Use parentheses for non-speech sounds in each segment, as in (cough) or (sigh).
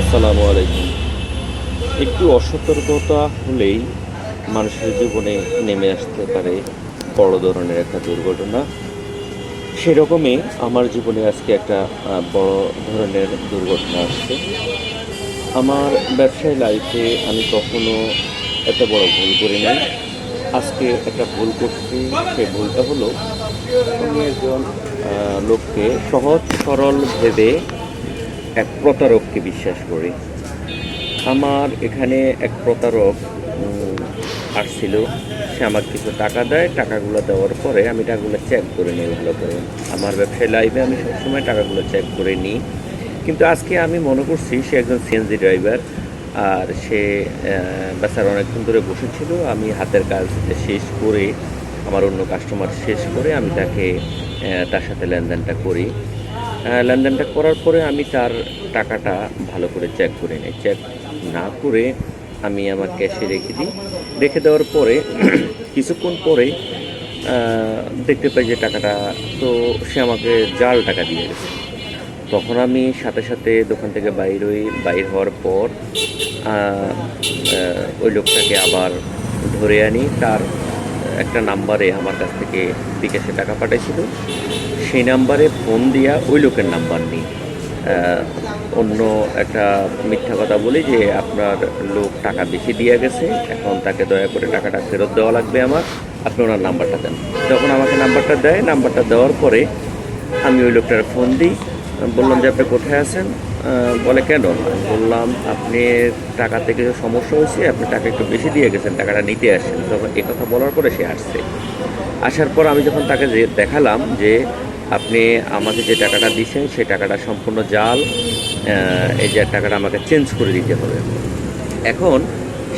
আসসালামু আলাইকুম। একটু অসতর্কতা হলেই মানুষের জীবনে নেমে আসতে পারে বড় ধরনের একটা দুর্ঘটনা। সেরকমই আমার জীবনে আজকে একটা বড় ধরনের দুর্ঘটনা আসছে। আমার ব্যবসায়ী লাইফে আমি কখনো এত বড় ভুল করি নাই আজকে একটা ভুল করছি, সেই ভুলটা হলো আমি একজন লোককে সহজ সরল ভেবে এক প্রতারককে বিশ্বাস করি। আমার এখানে এক প্রতারক আসছিল। সে আমার কিছু টাকা দেয়, টাকাগুলো দেওয়ার পরে আমি টাকাগুলো চেক করে নিই ভালো করে। আমার ব্যবসায় লাইফে আমি সবসময় টাকাগুলো চেক করে নিই। কিন্তু আজকে আমি মনে করছি সে একজন সিএনজি ড্রাইভার আর সে বেচার অনেকক্ষণ ধরে বসেছিল। আমি হাতের কাজ শেষ করে, আমার অন্য কাস্টমার শেষ করে আমি তাকে তার সাথে লেনদেনটা করি। লেনদেনটা করার পরে আমি তার টাকাটা ভালো করে চেক করে নিই। চেক না করে আমি আমার ক্যাশে রেখে দিই। রেখে দেওয়ার পরে (clears throat) কিছুক্ষণ পরে দেখতে পাই যে টাকাটা, তো সে আমাকে জাল টাকা দিয়ে গেছে তখন আমি সাথে সাথে দোকান থেকে বাইর হই। বাইর হওয়ার পর ওই লোকটাকে আবার ধরে আনি। তার একটা নাম্বারে আমার কাছ থেকে বিকাশে টাকা পাঠাইছিল। সেই নাম্বারে ফোন দিয়া ওই লোকের নাম্বার নিই অন্য একটা মিথ্যা কথা বলি যে আপনার লোক টাকা বেশি দিয়ে গেছে, এখন তাকে দয়া করে টাকাটা ফেরত দেওয়া লাগবে আমার, আপনি ওনার নাম্বারটা দেন। যখন আমাকে নাম্বারটা দেয়, নাম্বারটা দেওয়ার পরে আমি ওই লোকটার ফোন দিই, বললাম যে আপনি কোথায় আছেন? বলে কেন? বললাম, আপনি টাকাতে কিছু সমস্যা হয়েছে, আপনি টাকা একটু বেশি দিয়ে গেছেন, টাকাটা নিতে আসেন তখন এই কথা বলার পরে সে আসছে। আসার পর আমি যখন তাকে যে দেখালাম যে আপনি আমাকে যে টাকাটা দিচ্ছেন সেই টাকাটা সম্পূর্ণ জাল এই যে টাকাটা আমাকে চেঞ্জ করে দিতে হবে। এখন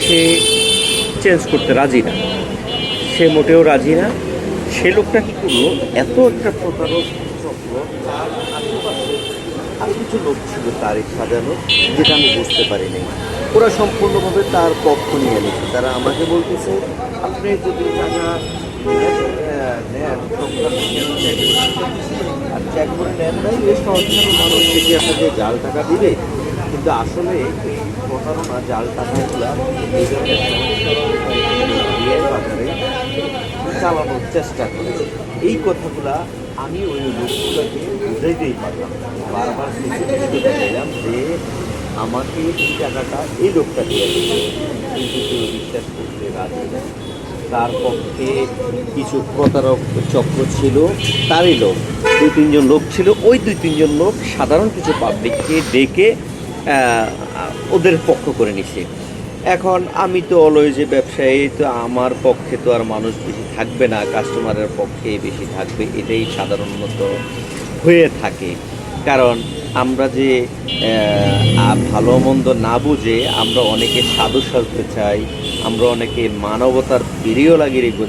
সে চেঞ্জ করতে রাজি না। সে মোটেও রাজি না। সে লোকটা কি করল? এত একটা প্রতারক চক্র তার কিছু লোক ছিল তারই সাজানো, যেটা আমি বুঝতে পারিনি। ওরা সম্পূর্ণভাবে তার পক্ষ নিয়ে নিচ্ছে। তারা আমাকে বলতেছে, আপনি যদি টাকা করছেন? আর মানুষ জাল টাকা দিবে। কিন্তু আসলে প্রতারণা জাল টাকাগুলা বাজারে চালানোর চেষ্টা করে। এই কথাগুলা আমি ওই লোকগুলোকে বুঝাইতেই পারলাম। বারবার পারলাম যে আমাকে এই টাকাটা এই লোকটা দিয়ে কিন্তু কেউ বিশ্বাস করতে রাজি না। তার পক্ষে কিছু প্রতারক চক্র ছিল, তারই লোক। দুই তিনজন লোক ছিল। ওই দুই তিনজন লোক সাধারণ কিছু পাবলিককে ডেকে ওদের পক্ষ করে নিছে। এখন আমি তো অলওয়েজে ব্যবসায়ী, তো আমার পক্ষে তো আর মানুষ বেশি থাকবে না, কাস্টমারের পক্ষে বেশি থাকবে, এটাই সাধারণত হয়ে থাকে। কারণ আমরা যে ভালো মন্দ না বুঝে আমরা অনেকে সাধু সাজতে চাই, আমরা অনেকে মানবতার প্রিয় লাগিয়ে রেখে